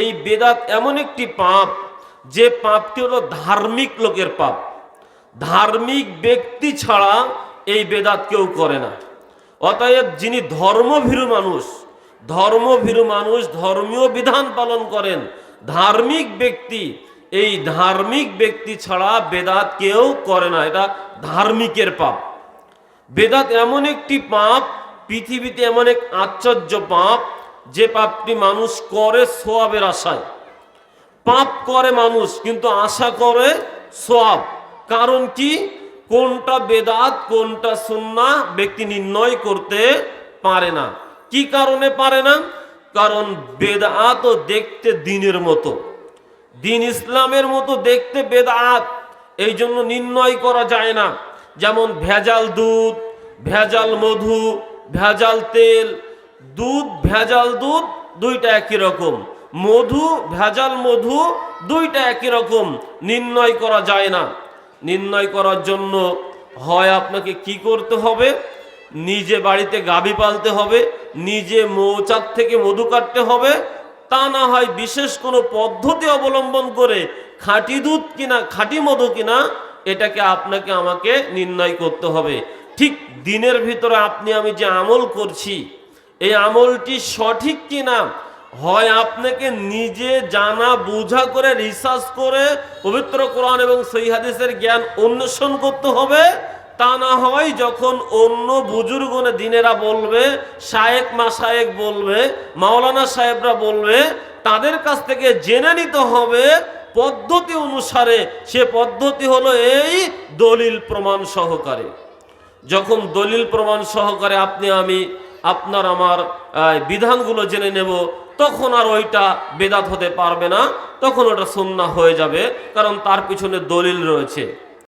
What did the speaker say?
এই বেদাত এমন একটি পাপ, যে পাপটি হলো ধার্মিক লোকের পাপ। ধার্মিক ব্যক্তি ছাড়া এই বেদাত কেউ করে না। অতএব যিনি ধর্মভীরু মানুষ ধর্মভীরু মানুষ ধর্মীয় বিধান পালন করেন, ধার্মিক ব্যক্তি, এই ধার্মিক ব্যক্তি ছাড়া বেদাত কেউ করে না। এটা ধার্মিকের পাপ। বেদাত এমন একটি পাপ, পৃথিবীতে এমন এক আশ্চর্য পাপ যে পাপটি মানুষ করে সোয়াবের আশায়। পাপ করে মানুষ, কিন্তু আশা করে সোয়াব। কারণ কি? কোনটা বেদাত, কোনটা সুন্না ব্যক্তি নির্ণয় করতে পারে না। কি কারণে পারে না? কারণ বেদাত দেখতে দিনের মতো। দিন ইসলামের মতো দেখতে বেদাত। এই জন্য নির্ণয় করা যায় না। যেমন ভেজাল দুধ, ভেজাল মধু, ভেজাল তেল দুধ, ভেজাল দুধ, দুইটা একই রকম। মধু, ভেজাল মধু, দুইটা একই রকম। নির্ণয় করা যায় না। নির্ণয় করার জন্য হয় আপনাকে কি করতে হবে? নিজে বাড়িতে গাভী পালতে হবে, নিজে মৌচাক থেকে মধু কাটতে হবে। তা না হয় বিশেষ কোনো পদ্ধতি অবলম্বন করে খাঁটি দুধ কিনা, খাঁটি মধু কিনা, এটাকে আপনাকে আমাকে নির্ণয় করতে হবে। ঠিক দিনের ভিতরে আপনি আমি যে আমল করছি এই আমলটি সঠিক কিনা? হয় আপনাকে নিজে জানা, বোঝা করে রিসার্চ করে পবিত্র কোরআন এবং সহি হাদিসের জ্ঞান অন্বেষণ করতে হবে। তা না হয় যখন অন্য বুজুর্গনে দিনেরা বলবে, শায়েক মাসায়েক বলবে, মাওলানা সাহেবরা বলবে, তাদের কাছ থেকে জেনে নিতে হবে পদ্ধতি অনুসারে। সে পদ্ধতি হলো এই দলিল প্রমাণ সহকারে। যখন দলিল প্রমাণ সহকারে আপনি আমি আপনার আমার বিধানগুলো জেনে নেব, তখন আর ওইটা বেদাত হতে পারবে না, তখন ওটা সন্না হয়ে যাবে, কারণ তার পিছনে দলিল রয়েছে।